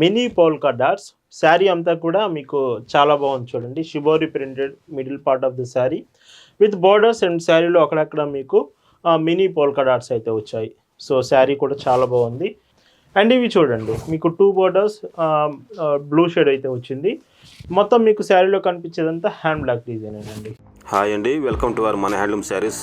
Mini polka dots. Sari అంతా కూడా మీకు చాలా బాగుంది చూడండి. Shibori printed middle part of the saree with borders and శారీలో అక్కడక్కడ మీకు మినీ పోల్కా డాట్స్ అయితే వచ్చాయి. సో శారీ కూడా చాలా బాగుంది. అండ్ ఇవి చూడండి. మీకు టూ బోర్డర్స్ బ్లూ షేడ్ అయితే వచ్చింది. మొత్తం మీకు శారీలో కనిపించేదంతా హ్యాండ్ బ్లాక్ డిజైన్ అండి. హాయ్ అండి. వెల్కమ్ టు అవర్ మన హ్యాండ్లూమ్ శారీస్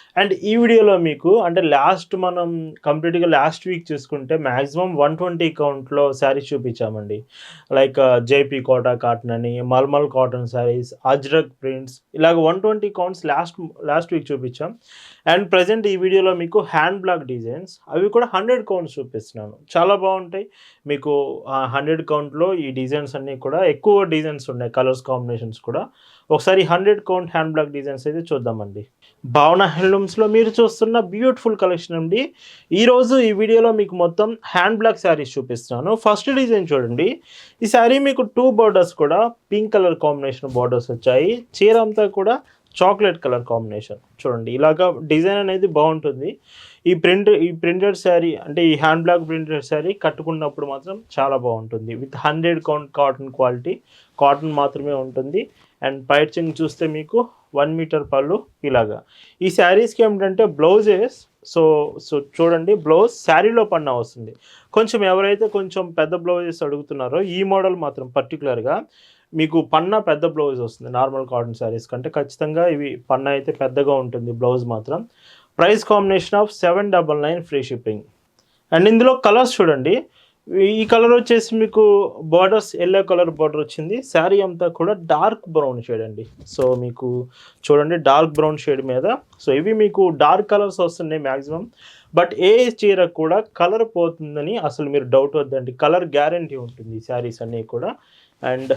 అండ్ ఈ వీడియోలో మీకు అంటే లాస్ట్ మనం కంప్లీట్గా లాస్ట్ వీక్ చూసుకుంటే మ్యాక్సిమం వన్ ట్వంటీ కౌంట్లో శారీస్ చూపించామండి. లైక్ జేపీ కోటా కాటన్ అని మల్మల్ కాటన్ శారీస్ అజ్రక్ ప్రింట్స్ ఇలాగ one twenty counts last last week చూపించాం. అండ్ ప్రజెంట్ ఈ వీడియోలో మీకు హ్యాండ్ బ్లాక్ డిజైన్స్ అవి కూడా హండ్రెడ్ కౌంట్స్ చూపిస్తున్నాను. చాలా బాగుంటాయి. మీకు హండ్రెడ్ కౌంట్లో ఈ డిజైన్స్ అన్నీ కూడా ఎక్కువ డిజైన్స్ ఉన్నాయి కలర్స్ కాంబినేషన్స్ కూడా. ఒకసారి hundred count hand block designs అయితే చూద్దామండి. భావన ఐటమ్స్లో మీరు చూస్తున్న బ్యూటిఫుల్ కలెక్షన్ అండి. ఈరోజు ఈ వీడియోలో మీకు మొత్తం హ్యాండ్ బ్లాక్ శారీస్ చూపిస్తున్నాను. ఫస్ట్ డిజైన్ చూడండి. ఈ శారీ మీకు టూ బోర్డర్స్ కూడా పింక్ కలర్ కాంబినేషన్ బార్డర్స్ వచ్చాయి. చీర అంతా కూడా చాక్లెట్ కలర్ కాంబినేషన్ చూడండి ఇలాగా డిజైన్ అనేది బాగుంటుంది. ఈ ప్రింట్ ఈ ప్రింటెడ్ శారీ అంటే ఈ హ్యాండ్ బ్లాక్ ప్రింటెడ్ శారీ కట్టుకున్నప్పుడు మాత్రం చాలా బాగుంటుంది. With hundred count cotton quality cotton మాత్రమే ఉంటుంది. అండ్ పైచింగ్ చూస్తే మీకు వన్ మీటర్ పళ్ళు ఇలాగా. ఈ శారీస్కి ఏమిటంటే బ్లౌజెస్ సో సో చూడండి బ్లౌజ్ శారీలో పన్న వస్తుంది. కొంచెం ఎవరైతే కొంచెం పెద్ద బ్లౌజెస్ అడుగుతున్నారో ఈ మోడల్ మాత్రం పర్టికులర్గా మీకు పన్న పెద్ద బ్లౌజ్ వస్తుంది నార్మల్ కాటన్ శారీస్ కంటే. ఖచ్చితంగా ఇవి పన్న అయితే పెద్దగా ఉంటుంది బ్లౌజ్ మాత్రం. Price combination of seven double nine free shipping and ఇందులో కలర్స్ చూడండి. ఈ కలర్ వచ్చేసి మీకు బార్డర్స్ ఎల్లో కలర్ బార్డర్ వచ్చింది. శారీ అంతా కూడా డార్క్ బ్రౌన్ షేడ్ అండి. సో మీకు చూడండి డార్క్ బ్రౌన్ షేడ్ మీద. సో ఇవి మీకు డార్క్ కలర్స్ వస్తున్నాయి మ్యాక్సిమం బట్ ఏ చీర కూడా కలర్ పోతుందని అసలు మీరు డౌట్ వద్దండి. కలర్ గ్యారంటీ ఉంటుంది ఈ శారీస్ అన్నీ కూడా. అండ్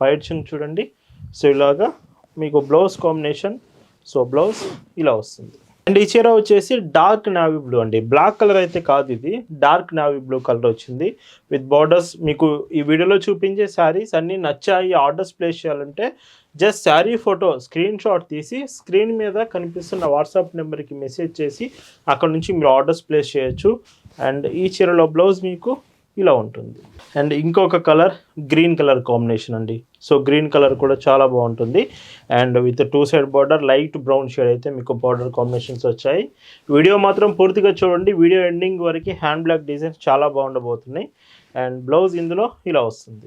పైడ్షన్ చూడండి. సో ఇలాగా మీకు బ్లౌజ్ కాంబినేషన్ సో బ్లౌజ్ ఇలా వస్తుంది. అండ్ ఈ చీర వచ్చేసి డార్క్ నావీ బ్లూ అండి. బ్లాక్ కలర్ అయితే కాదు ఇది. డార్క్ నావీ బ్లూ కలర్ వచ్చింది. విత్ బార్డర్స్ మీకు ఈ వీడియోలో చూపించే శారీస్ అన్నీ నచ్చాయి. ఆర్డర్స్ ప్లేస్ చేయాలంటే just sari photo screenshot తీసి స్క్రీన్ మీద కనిపిస్తున్న వాట్సాప్ నెంబర్కి మెసేజ్ చేసి అక్కడ నుంచి మీరు ఆర్డర్స్ ప్లేస్ చేయొచ్చు. అండ్ ఈ చీరలో బ్లౌజ్ మీకు ఇలా ఉంటుంది. అండ్ ఇంకొక కలర్ గ్రీన్ కలర్ కాంబినేషన్ అండి. సో గ్రీన్ కలర్ కూడా చాలా బాగుంటుంది. And with two side border light brown shade అయితే మీకు బార్డర్ కాంబినేషన్స్ వచ్చాయి. వీడియో మాత్రం పూర్తిగా చూడండి. వీడియో ఎండింగ్ వరకు హ్యాండ్ బ్లాక్ డిజైన్స్ చాలా బాగుండబోతున్నాయి. అండ్ బ్లౌజ్ ఇందులో ఇలా వస్తుంది.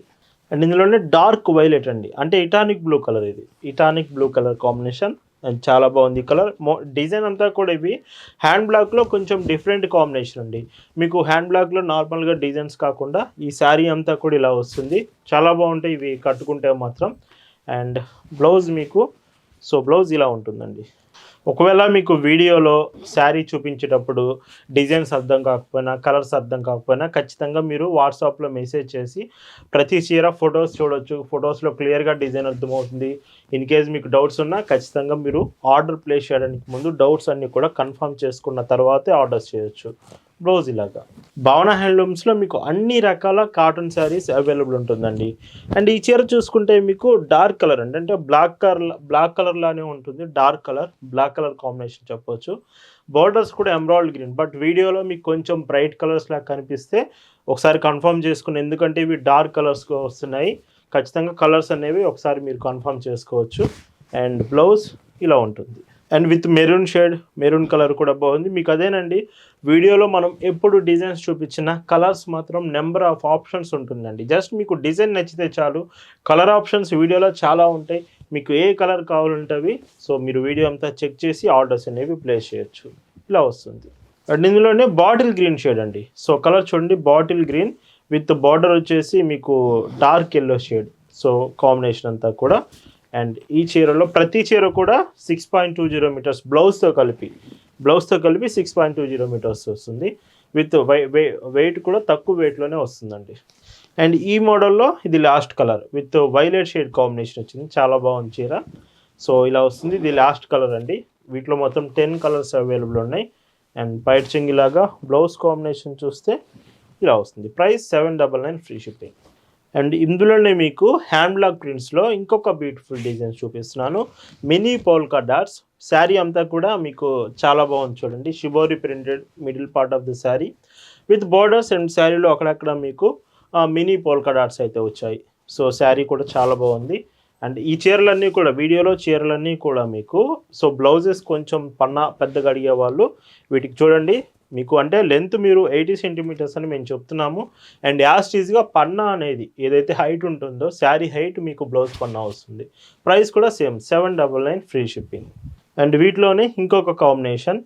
అండ్ ఇందులోనే డార్క్ వైలెట్ అండి. అంటే ఇటానిక్ బ్లూ కలర్ ఇది. ఇటానిక్ బ్లూ కలర్ కాంబినేషన్ చాలా బాగుంది. కలర్ మో డిజైన్ అంతా కూడా ఇవి. హ్యాండ్ బ్లాక్లో కొంచెం డిఫరెంట్ కాంబినేషన్ అండి. మీకు హ్యాండ్ బ్లాక్లో నార్మల్గా డిజైన్స్ కాకుండా ఈ శారీ అంతా కూడా ఇలా వస్తుంది. చాలా బాగుంటాయి ఇవి కట్టుకుంటే మాత్రం. అండ్ బ్లౌజ్ మీకు సో బ్లౌజ్ ఇలా ఉంటుందండి. ఒకవేళ మీకు వీడియోలో శారీ చూపించేటప్పుడు డిజైన్స్ అర్థం కాకపోయినా కలర్స్ అర్థం కాకపోయినా ఖచ్చితంగా మీరు వాట్సాప్లో మెసేజ్ చేసి ప్రతి చీర ఫొటోస్ చూడొచ్చు. ఫొటోస్లో క్లియర్గా డిజైన్ అర్థమవుతుంది. ఇన్ కేస్ మీకు డౌట్స్ ఉన్నా ఖచ్చితంగా మీరు ఆర్డర్ ప్లేస్ చేయడానికి ముందు డౌట్స్ అన్నీ కూడా కన్ఫర్మ్ చేసుకున్న తర్వాతే ఆర్డర్స్ చేయొచ్చు. బ్లౌజ్ ఇలాగా. భవన హ్యాండ్లూమ్స్లో మీకు అన్ని రకాల కాటన్ శారీస్ అవైలబుల్ ఉంటుందండి. అండ్ ఈ చీర చూసుకుంటే మీకు డార్క్ కలర్ అండి. అంటే బ్లాక్ కలర్ బ్లాక్ కలర్లానే ఉంటుంది. Dark colour black colour combination చెప్పవచ్చు బోర్డర్స్ కూడా ఎమరాల్డ్ గ్రీన్ బట్ వీడియోలో మీకు కొంచెం బ్రైట్ కలర్స్ లాగా కనిపిస్తే ఒకసారి కన్ఫర్మ్ చేసుకుని ఎందుకంటే ఇవి డార్క్ కలర్స్ వస్తున్నాయి. ఖచ్చితంగా కలర్స్ అనేవి ఒకసారి మీరు కన్ఫర్మ్ చేసుకోవచ్చు. అండ్ బ్లౌజ్ ఇలా ఉంటుంది. And with maroon shade maroon colour కూడా బాగుంది. మీకు అదేనండి వీడియోలో మనం ఎప్పుడు డిజైన్స్ చూపించిన కలర్స్ మాత్రం నెంబర్ ఆఫ్ ఆప్షన్స్ ఉంటుందండి. జస్ట్ మీకు డిజైన్ నచ్చితే చాలు. కలర్ ఆప్షన్స్ వీడియోలో చాలా ఉంటాయి. మీకు ఏ కలర్ కావాలంటే సో మీరు వీడియో అంతా చెక్ చేసి ఆర్డర్స్ అనేవి ప్లేస్ చేయొచ్చు. ఇలా వస్తుంది. అండ్ ఇందులోనే బాటిల్ గ్రీన్ షేడ్ అండి. సో కలర్ చూడండి బాటిల్ గ్రీన్. విత్ బార్డర్ వచ్చేసి మీకు dark yellow shade. So combination అంతా కూడా. అండ్ ఈ చీరలో ప్రతి చీర కూడా six point two zero metres బ్లౌజ్తో కలిపి బ్లౌజ్తో కలిపి six point two zero metres వస్తుంది. విత్ వెయిట్ కూడా తక్కువ వెయిట్లోనే వస్తుందండి. అండ్ ఈ మోడల్లో ఇది last colour with violet shade combination వచ్చింది. చాలా బాగుంది చీర. సో ఇలా వస్తుంది. ఇది లాస్ట్ కలర్ అండి. వీటిలో మొత్తం టెన్ కలర్స్ అవైలబుల్ ఉన్నాయి. అండ్ పైట్ చెంగిలాగా బ్లౌజ్ కాంబినేషన్ చూస్తే ఇలా వస్తుంది price seven double nine free shipping. And ఇందులోనే మీకు హ్యాండ్లాగ్ ప్రింట్స్లో ఇంకొక బ్యూటిఫుల్ డిజైన్స్ చూపిస్తున్నాను. Mini polka dots. శారీ అంతా కూడా మీకు చాలా బాగుంది చూడండి. Shibori printed middle part of the saree with borders and శారీలో అక్కడక్కడ మీకు మినీ పోల్కా డాట్స్ అయితే వచ్చాయి. సో శారీ కూడా చాలా బాగుంది. అండ్ ఈ చీరలన్నీ కూడా వీడియోలో చీరలన్నీ కూడా మీకు సో బ్లౌజెస్ కొంచెం పన్నా పెద్దగా అడిగే వాళ్ళు వీటికి చూడండి. మీకు అంటే లెంత్ మీరు ఎయిటీ సెంటీమీటర్స్ అని మేము చెప్తున్నాము. అండ్ యాస్ట్ ఈజ్గా పన్నా అనేది ఏదైతే హైట్ ఉంటుందో శారీ హైట్ మీకు బ్లౌజ్ పన్నా వస్తుంది. ప్రైస్ కూడా same seven double nine free shipping and వీటిలోనే ఇంకొక కాంబినేషన్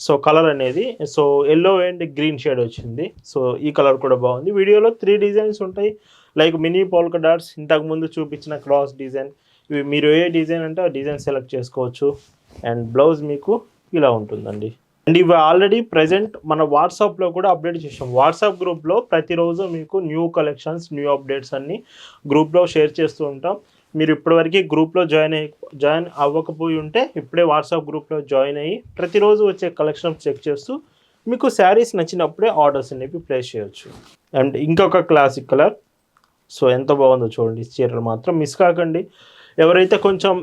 సో కలర్ అనేది so yellow and green shade వచ్చింది. సో ఈ కలర్ కూడా బాగుంది. వీడియోలో త్రీ డిజైన్స్ ఉంటాయి. లైక్ మినీ పోల్కా డాట్స్ ఇంతకు ముందు చూపించిన క్రాస్ డిజైన్ ఇవి మీరు ఏ డిజైన్ అంటే ఆ డిజైన్ సెలెక్ట్ చేసుకోవచ్చు. అండ్ బ్లౌజ్ మీకు ఇలా ఉంటుందండి. అండ్ ఇవి ఆల్రెడీ ప్రజెంట్ మన వాట్సాప్లో కూడా అప్డేట్ చేసాం వాట్సాప్ గ్రూప్లో ప్రతిరోజు మీకు న్యూ కలెక్షన్స్ న్యూ అప్డేట్స్ అన్ని గ్రూప్లో షేర్ చేస్తూ ఉంటాం. మీరు ఇప్పటివరకు గ్రూప్లో జాయిన్ అయ్యి జాయిన్ అవ్వకపోయి ఉంటే ఇప్పుడే వాట్సాప్ గ్రూప్లో జాయిన్ అయ్యి ప్రతిరోజు వచ్చే కలెక్షన్ చెక్ చేస్తూ మీకు శారీస్ నచ్చినప్పుడే ఆర్డర్స్ అనేవి ప్లేస్ చేయొచ్చు. అండ్ ఇంకొక క్లాసిక్ కలర్ సో ఎంత బాగుందో చూడండి. చీరలు మాత్రం మిస్ కాకండి. ఎవరైతే కొంచెం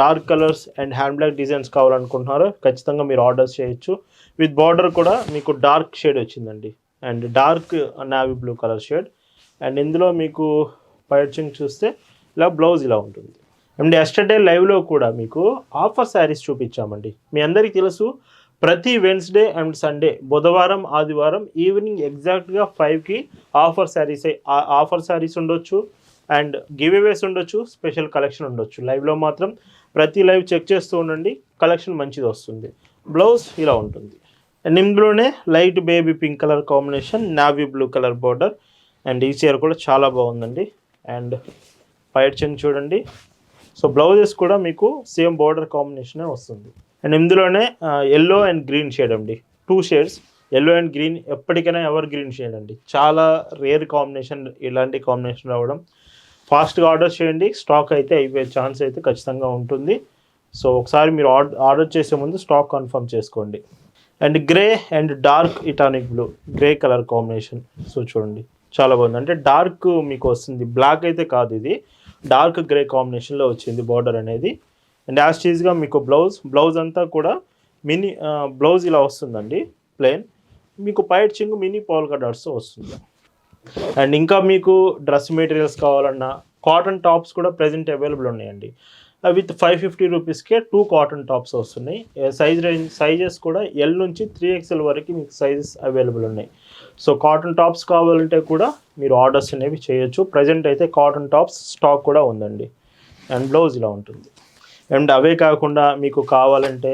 dark colours and hand block designs కావాలనుకుంటున్నారో ఖచ్చితంగా మీరు ఆర్డర్స్ చేయొచ్చు. విత్ బార్డర్ కూడా మీకు డార్క్ షేడ్ వచ్చిందండి. And dark navy blue colour shade. And ఇందులో మీకు పైచింగ్ చూస్తే ఇలా బ్లౌజ్ ఇలా ఉంటుంది. అండ్ ఎస్టర్డే లైవ్లో కూడా మీకు ఆఫర్ శారీస్ చూపించామండి. మీ అందరికీ తెలుసు ప్రతి వెన్స్డే అండ్ సండే బుధవారం ఆదివారం ఈవినింగ్ ఎగ్జాక్ట్గా ఫైవ్కి ఆఫర్ శారీస్ ఆఫర్ శారీస్ ఉండొచ్చు. అండ్ గివ్ అవేస్ ఉండొచ్చు స్పెషల్ కలెక్షన్ ఉండొచ్చు. లైవ్లో మాత్రం ప్రతి లైవ్ చెక్ చేస్తూ ఉండండి కలెక్షన్ మంచిది వస్తుంది. బ్లౌజ్ ఇలా ఉంటుంది. అండ్ ఇందులోనే light baby pink colour combination navy blue colour border and ఈ చీర కూడా చాలా బాగుందండి. అండ్ పైట్ చెంగ్ చూడండి. సో బ్లౌజెస్ కూడా మీకు సేమ్ బార్డర్ కాంబినేషనే వస్తుంది. అండ్ ఇందులోనే ఎల్లో అండ్ గ్రీన్ షేడ్ అండి. Two shades yellow and green ఎప్పటికైనా ఎవర్ గ్రీన్ షేడ్ అండి. చాలా రేర్ కాంబినేషన్ ఇలాంటి కాంబినేషన్ రావడం ఫాస్ట్గా ఆర్డర్ చేయండి. స్టాక్ అయితే అయిపోయే ఛాన్స్ అయితే ఖచ్చితంగా ఉంటుంది. సో ఒకసారి మీరు ఆర్డర్ ఆర్డర్ చేసే ముందు స్టాక్ కన్ఫర్మ్ చేసుకోండి. And grey and dark ఇటానిక్ blue grey colour combination. So చూడండి. చాలా బాగుంది. అంటే డార్క్ మీకు వస్తుంది. బ్లాక్ అయితే కాదు ఇది. డార్క్ గ్రే కాంబినేషన్లో వచ్చింది బార్డర్ అనేది. అండ్ యాజ్ చీజ్గా మీకు బ్లౌజ్ బ్లౌజ్ అంతా కూడా మినీ బ్లౌజ్ ఇలా వస్తుందండి. ప్లెయిన్. మీకు పైట్ చింగ్ మినీ పాల్ డాట్స్ వస్తుంది. అండ్ ఇంకా మీకు డ్రెస్ మెటీరియల్స్ కావాలన్నా కాటన్ టాప్స్ కూడా ప్రజెంట్ అవైలబుల్ ఉన్నాయండి. విత్ ఫైవ్ ఫిఫ్టీ రూపీస్కే టూ కాటన్ టాప్స్ వస్తున్నాయి. సైజ్ రేంజ్ సైజెస్ కూడా ఎల్ నుంచి త్రీ ఎక్స్ఎల్ వరకు మీకు సైజెస్ అవైలబుల్ ఉన్నాయి. సో కాటన్ టాప్స్ కావాలంటే కూడా మీరు ఆర్డర్స్ అనేవి చేయొచ్చు. ప్రజెంట్ అయితే కాటన్ టాప్స్ స్టాక్ కూడా ఉందండి. అండ్ బ్లౌజ్ ఇలా ఉంటుంది. అండ్ అవే కాకుండా మీకు కావాలంటే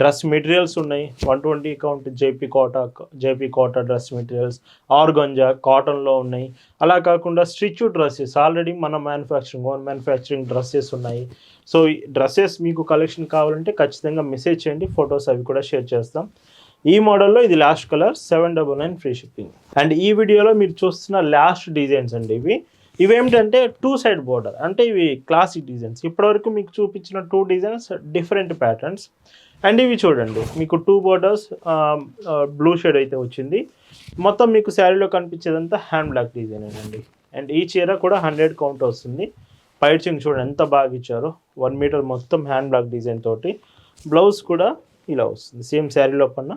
డ్రెస్ మెటీరియల్స్ ఉన్నాయి. One twenty count JP Kota JP Kota dress materials organza కాటన్లో ఉన్నాయి. అలా కాకుండా స్టిచ్ డ్రెస్సెస్ ఆల్రెడీ మన మ్యానుఫ్యాక్చరింగ్ ఓన్ మ్యానుఫ్యాక్చరింగ్ డ్రెస్సెస్ ఉన్నాయి. సో ఈ డ్రెస్సెస్ మీకు కలెక్షన్ కావాలంటే ఖచ్చితంగా మెసేజ్ చేయండి. ఫొటోస్ అవి కూడా షేర్ చేస్తాం. ఈ మోడల్లో ఇది last colour seven double nine free shipping. And ఈ వీడియోలో మీరు చూస్తున్న లాస్ట్ డిజైన్స్ అండి ఇవి. ఇవేమిటంటే టూ సైడ్ బోర్డర్ అంటే ఇవి క్లాసిక్ డిజైన్స్. ఇప్పటివరకు మీకు చూపించిన two designs different patterns. And ఇవి చూడండి మీకు టూ బోర్డర్స్ బ్లూ షేడ్ అయితే వచ్చింది. మొత్తం మీకు శారీలో కనిపించేదంతా హ్యాండ్ బ్లాక్ డిజైన్ అండి. అండ్ ఈ చీర కూడా హండ్రెడ్ కౌంట్ వస్తుంది. పైచింగ్ చూడండి ఎంత బాగా ఇచ్చారో. వన్ మీటర్ మొత్తం హ్యాండ్ బ్లాక్ డిజైన్ తోటి. బ్లౌజ్ కూడా ఇలా వస్తుంది సేమ్ శారీలో పన్న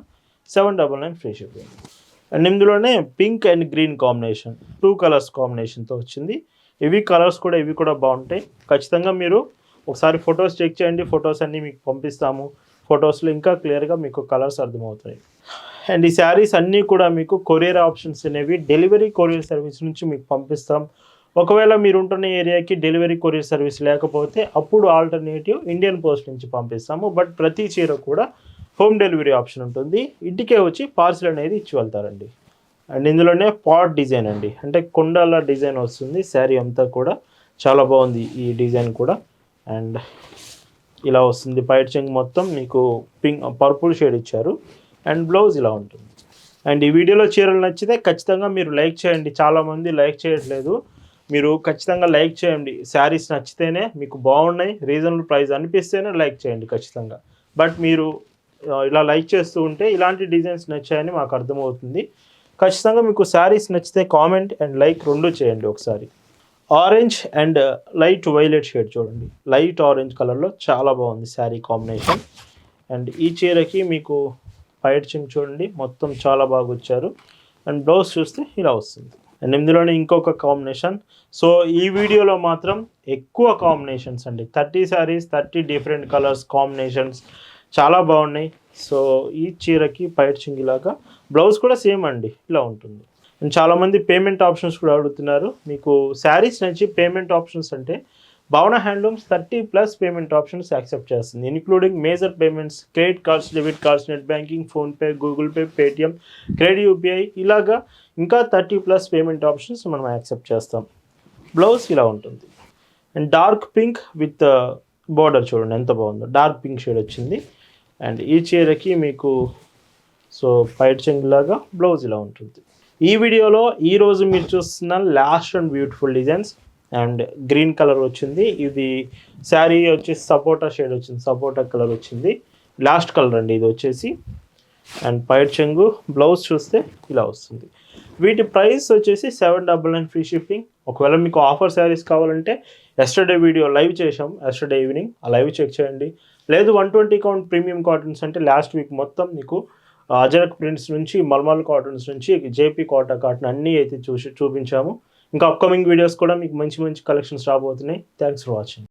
seven double nine free shipping and ఇందులోనే pink and green combination two colours కాంబినేషన్తో వచ్చింది. ఇవి కలర్స్ కూడా ఇవి కూడా బాగుంటాయి. ఖచ్చితంగా మీరు ఒకసారి ఫొటోస్ చెక్ చేయండి ఫొటోస్ అన్నీ మీకు పంపిస్తాము. ఫొటోస్లో ఇంకా క్లియర్గా మీకు కలర్స్ అర్థమవుతాయి. అండ్ ఈ శారీస్ అన్నీ కూడా మీకు కొరియర్ ఆప్షన్స్ అనేవి డెలివరీ కొరియర్ సర్వీస్ నుంచి మీకు పంపిస్తాం. ఒకవేళ మీరు ఉంటున్న ఏరియాకి డెలివరీ కొరియర్ సర్వీస్ లేకపోతే అప్పుడు ఆల్టర్నేటివ్ ఇండియన్ పోస్ట్ నుంచి పంపిస్తాము. బట్ ప్రతి చీర కూడా హోమ్ డెలివరీ ఆప్షన్ ఉంటుంది. ఇంటికే వచ్చి పార్సిల్ అనేది ఇచ్చి వెళ్తారండి. అండ్ ఇందులోనే పాట్ డిజైన్ అండి. అంటే కొండల డిజైన్ వస్తుంది. శారీ అంతా కూడా చాలా బాగుంది ఈ డిజైన్ కూడా. అండ్ ఇలా వస్తుంది. పైట్ చెంగ్ మొత్తం మీకు పింక్ పర్పుల్ షేడ్ ఇచ్చారు. అండ్ బ్లౌజ్ ఇలా ఉంటుంది. అండ్ ఈ వీడియోలో చీరలు నచ్చితే ఖచ్చితంగా మీరు లైక్ చేయండి. చాలామంది లైక్ చేయట్లేదు. మీరు ఖచ్చితంగా లైక్ చేయండి. శారీస్ నచ్చితేనే మీకు బాగున్నాయి. రీజనబుల్ ప్రైస్ అనిపిస్తేనే లైక్ చేయండి ఖచ్చితంగా. బట్ మీరు ఇలా లైక్ చేస్తూ ఉంటే ఇలాంటి డిజైన్స్ నచ్చాయని మాకు అర్థమవుతుంది. ఖచ్చితంగా మీకు శారీస్ నచ్చితే కామెంట్ అండ్ లైక్ రెండు చేయండి ఒకసారి. Orange and light violet shade చూడండి. లైట్ ఆరెంజ్ కలర్లో చాలా బాగుంది శారీ కాంబినేషన్. అండ్ ఈ చీరకి మీకు పైడ్చింగ్ చూడండి మొత్తం చాలా బాగా వచ్చారు. అండ్ బ్లౌజ్ చూస్తే ఇలా వస్తుంది. అండ్ ఇందులోనే ఇంకొక కాంబినేషన్. సో ఈ వీడియోలో మాత్రం ఎక్కువ కాంబినేషన్స్ అండి. Thirty saris thirty different colours combinations చాలా బాగున్నాయి. సో ఈ చీరకి పైడ్చింగ్ ఇలాగా బ్లౌజ్ కూడా సేమ్ అండి. ఇలా ఉంటుంది. చాలామంది పేమెంట్ ఆప్షన్స్ కూడా అడుగుతున్నారు. మీకు శారీస్ నుంచి పేమెంట్ ఆప్షన్స్ అంటే Bhavana handlooms thirty plus payment options accept చేస్తుంది. Including major payments credit cards debit cards net banking PhonePe Google Pay Paytm credit UPI ఇలాగా ఇంకా థర్టీ ప్లస్ పేమెంట్ ఆప్షన్స్ మనం యాక్సెప్ట్ చేస్తాం. బ్లౌజ్ ఇలా ఉంటుంది. And dark pink with border చూడండి ఎంత బాగుందో. డార్క్ పింక్ షేడ్ వచ్చింది. అండ్ ఈ చీరకి మీకు సో పైట్ చెంగులాగా బ్లౌజ్ ఇలా ఉంటుంది. ఈ వీడియోలో ఈ రోజు మీరు చూస్తున్న last and beautiful designs and green colour వచ్చింది. ఇది శారీ వచ్చేసి సపోటా షేడ్ వచ్చింది. సపోటా కలర్ వచ్చింది. లాస్ట్ కలర్ అండి ఇది వచ్చేసి. అండ్ పైట్ చెంగు బ్లౌజ్ చూస్తే ఇలా వస్తుంది. వీటి ప్రైస్ వచ్చేసి seven double nine free shipping ఒకవేళ మీకు ఆఫర్ శారీస్ కావాలంటే ఎస్టర్డే వీడియో లైవ్ చేసాం ఎస్టర్డే ఈవినింగ్ ఆ లైవ్ చెక్ చేయండి. లేదు one twenty count premium cottons అంటే లాస్ట్ వీక్ మొత్తం మీకు అజరక్ ప్రింట్స్ నుంచి మల్మల్ కాటన్స్ నుంచి జేపీ కోటా కాటన్ అన్నీ అయితే చూసి చూపించాము. ఇంకా అప్కమింగ్ వీడియోస్ కూడా మీకు మంచి మంచి కలెక్షన్స్ రాబోతున్నాయి. Thanks for watching